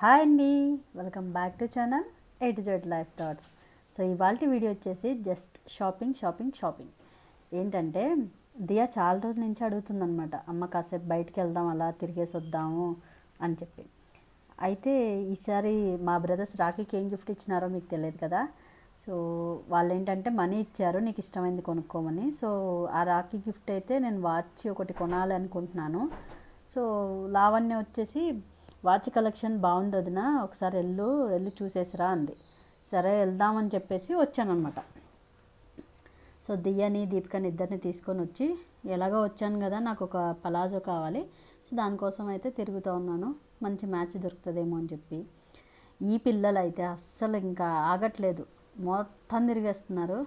Hi అండి. Welcome back to channel A to Z life thoughts so ఇవాళ video వచ్చేసి just shopping shopping shopping ఏంటంటే దియా చాలా రోజుల నుంచి అడుగుతుందనమాట అమ్మ కాసేపు బయటికి వెళ్దాం అలా తిరిగేసి వద్దాము అని చెప్పి. అయితే ఈసారి మా బ్రదర్స్ రాఖీకి ఏం గిఫ్ట్ ఇచ్చినారో మీకు తెలియదు కదా. సో వాళ్ళు ఏంటంటే మనీ ఇచ్చారు నీకు ఇష్టమైంది కొనుక్కోమని. సో ఆ రాఖీ గిఫ్ట్ అయితే నేను వాచ్ ఒకటి కొనాలి అనుకుంటున్నాను. సో లావణ్య వచ్చేసి వాచ్ కలెక్షన్ బాగుంది వదిన ఒకసారి వెళ్ళు వెళ్ళి చూసేసిరా అంది. సరే వెళ్దామని చెప్పేసి వచ్చానమాట సో దియ్యని దీపికని ఇద్దరిని తీసుకొని వచ్చి ఎలాగో వచ్చాను కదా నాకు ఒక పలాజో కావాలి. సో దానికోసం అయితే తిరుగుతూ ఉన్నాను. మంచి మ్యాచ్ దొరుకుతుందేమో అని చెప్పి. ఈ పిల్లలు అయితే అస్సలు ఇంకా ఆగట్లేదు. మొత్తం తిరిగేస్తున్నారు.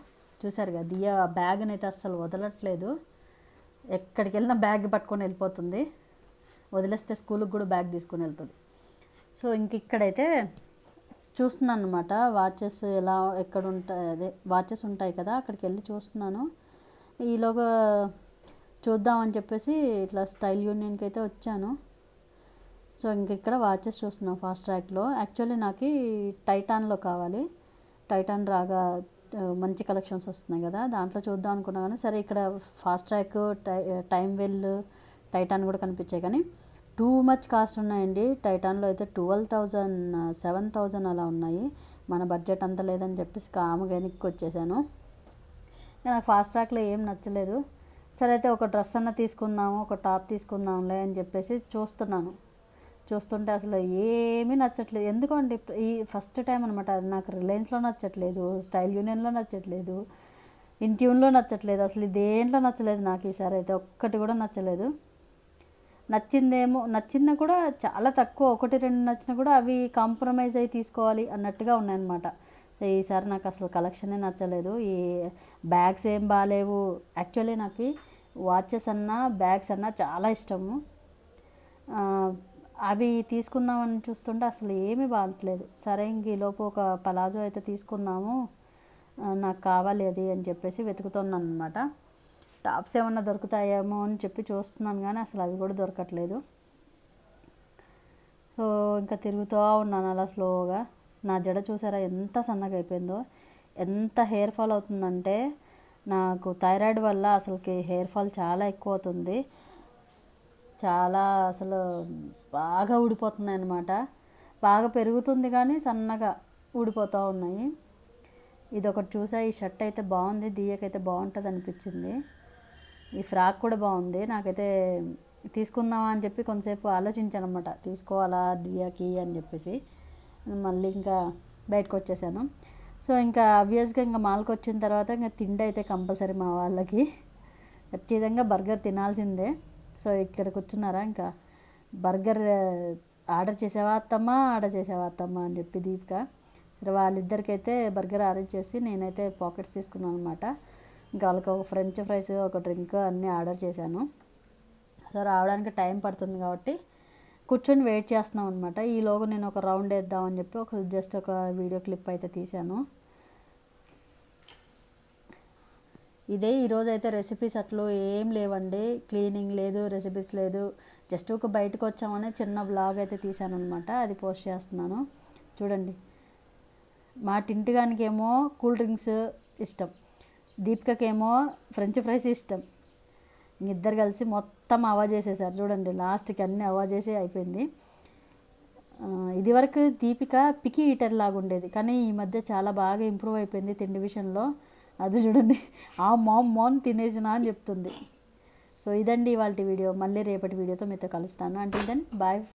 చూసారు కదా దియ్య బ్యాగ్ని అయితే అస్సలు వదలట్లేదు. ఎక్కడికి వెళ్ళినా బ్యాగ్ పట్టుకొని వెళ్ళిపోతుంది. వదిలేస్తే స్కూల్కి కూడా బ్యాగ్ తీసుకుని వెళ్తుంది. సో ఇంక ఇక్కడైతే చూస్తున్నాను అనమాట వాచెస్ ఎలా ఎక్కడ ఉంటాయి అదే వాచెస్ ఉంటాయి కదా అక్కడికి వెళ్ళి చూస్తున్నాను. ఈలోగా చూద్దామని చెప్పేసి ఇట్లా స్టైల్ యూనియన్కి అయితే వచ్చాను. సో ఇంక ఇక్కడ వాచెస్ చూస్తున్నాం ఫాస్ట్ ట్రాక్లో. యాక్చువల్లీ నాకు టైటాన్లో కావాలి. టైటాన్ రాగా మంచి కలెక్షన్స్ వస్తున్నాయి కదా దాంట్లో చూద్దాం అనుకున్నా కానీ సరే ఇక్కడ ఫాస్ట్ ట్రాక్ టై టైం వెల్ టైటాన్ కూడా కనిపించాయి. కానీ టూ మచ్ కాస్ట్ ఉన్నాయండి. టైటాన్లో అయితే ట్వెల్వ్ థౌజండ్ సెవెన్ థౌజండ్ అలా ఉన్నాయి. మన బడ్జెట్ అంత లేదని చెప్పేసి కాముగా వెనక్కి వచ్చేసాను. నాకు ఫాస్ట్ ట్రాక్లో ఏం నచ్చలేదు. సరే అయితే ఒక డ్రెస్ అన్న తీసుకుందాము ఒక టాప్ తీసుకుందాంలే అని చెప్పేసి చూస్తున్నాను. చూస్తుంటే అసలు ఏమీ నచ్చట్లేదు. ఎందుకండి? ఈ ఫస్ట్ టైం అనమాట నాకు రిలయన్స్లో నచ్చట్లేదు స్టైల్ యూనియన్లో నచ్చట్లేదు ఇంట్యూన్లో నచ్చట్లేదు. అసలు దేంట్లో నచ్చలేదు నాకు ఈసారి అయితే. ఒక్కటి కూడా నచ్చలేదు. నచ్చిందేమో నచ్చిందా కూడా చాలా తక్కువ. ఒకటి రెండు నచ్చినా కూడా అవి కాంప్రమైజ్ అయ్యి తీసుకోవాలి అన్నట్టుగా ఉన్నాయన్నమాట. ఈసారి నాకు అసలు కలెక్షనే నచ్చలేదు. ఈ బ్యాగ్స్ ఏం బాగాలేవు యాక్చువల్లీ నాకు వాచెస్ అన్నా బ్యాగ్స్ అన్నా చాలా ఇష్టము. అవి తీసుకుందామని చూస్తుంటే అసలు ఏమీ బాగట్లేదు సరే ఇంక ఈలోపు ఒక పలాజో అయితే తీసుకుందాము. నాకు కావాలి అది అని చెప్పేసి వెతుకుతున్నాను అనమాట టాప్స్ ఏమన్నా దొరుకుతాయేమో అని చెప్పి చూస్తున్నాను కానీ అసలు అవి కూడా దొరకట్లేదు. సో ఇంకా తిరుగుతూ ఉన్నాను అలా స్లోగా. నా జడ చూసారా ఎంత సన్నగా అయిపోయిందో. ఎంత హెయిర్ ఫాల్ అవుతుందంటే నాకు థైరాయిడ్ వల్ల అసలుకి హెయిర్ ఫాల్ చాలా ఎక్కువ అవుతుంది. చాలా అసలు బాగా ఊడిపోతున్నాయి అన్నమాట. బాగా పెరుగుతుంది కానీ సన్నగా ఊడిపోతూ ఉన్నాయి. ఇది ఒకటి చూసా ఈ షర్ట్ అయితే బాగుంది దియ్యకైతే బాగుంటుంది అనిపించింది ఈ ఫ్రాక్ కూడా బాగుంది. నాకైతే తీసుకుందామా అని చెప్పి కొంతసేపు ఆలోచించాను అనమాట తీసుకోవాలా దియాకి అని చెప్పేసి. మళ్ళీ ఇంకా బయటకు వచ్చేసాను. సో ఇంకా ఆబ్వియస్గా ఇంకా మాల్కి వచ్చిన తర్వాత ఇంకా తిండి అయితే కంపల్సరీ మా వాళ్ళకి. ఖచ్చితంగా బర్గర్ తినాల్సిందే. సో ఇక్కడ కూర్చున్నారా ఇంకా? బర్గర్ ఆర్డర్ చేసావా అత్తమ్మా? ఆర్డర్ చేసావా అత్తమ్మా అని చెప్పి దీపిక. సరే వాళ్ళిద్దరికైతే బర్గర్ ఆర్డర్ చేసి నేనైతే పాకెట్స్ తీసుకున్నాను అనమాట ఇంకా వాళ్ళకి ఒక ఫ్రెంచ్ ఫ్రైస్ ఒక డ్రింక్ అన్నీ ఆర్డర్ చేశాను. సో రావడానికి టైం పడుతుంది కాబట్టి కూర్చొని వెయిట్ చేస్తున్నాం అనమాట ఈలోగా నేను ఒక రౌండ్ వేద్దామని చెప్పి ఒక జస్ట్ ఒక వీడియో క్లిప్ అయితే తీశాను. ఇదే ఈరోజు అయితే రెసిపీస్ అట్లు ఏం లేవండి. క్లీనింగ్ లేదు రెసిపీస్ లేదు. జస్ట్ ఒక బయటకు వచ్చామని చిన్న బ్లాగ్ అయితే తీశాను అనమాట అది పోస్ట్ చేస్తున్నాను. చూడండి. మా టింటిగానికి ఏమో కూల్ డ్రింక్స్ ఇష్టం. దీపికకేమో ఫ్రెంచ్ ఫ్రైస్ ఇష్టం. ఇద్దరు కలిసి మొత్తం అవా చేసేసారు. చూడండి లాస్ట్కి అన్నీ అవా చేసే అయిపోయింది. ఇదివరకు దీపిక పికి ఈటర్ లాగా ఉండేది. కానీ ఈ మధ్య చాలా బాగా ఇంప్రూవ్ అయిపోయింది తిండి విషయంలో. అది చూడండి ఆ మామ్ మోన్ తినేసినా అని చెప్తుంది. సో ఇదండి ఇవాళ వీడియో. మళ్ళీ రేపటి వీడియోతో మీతో కలుస్తాను. అంటే దెన్ బాయ్.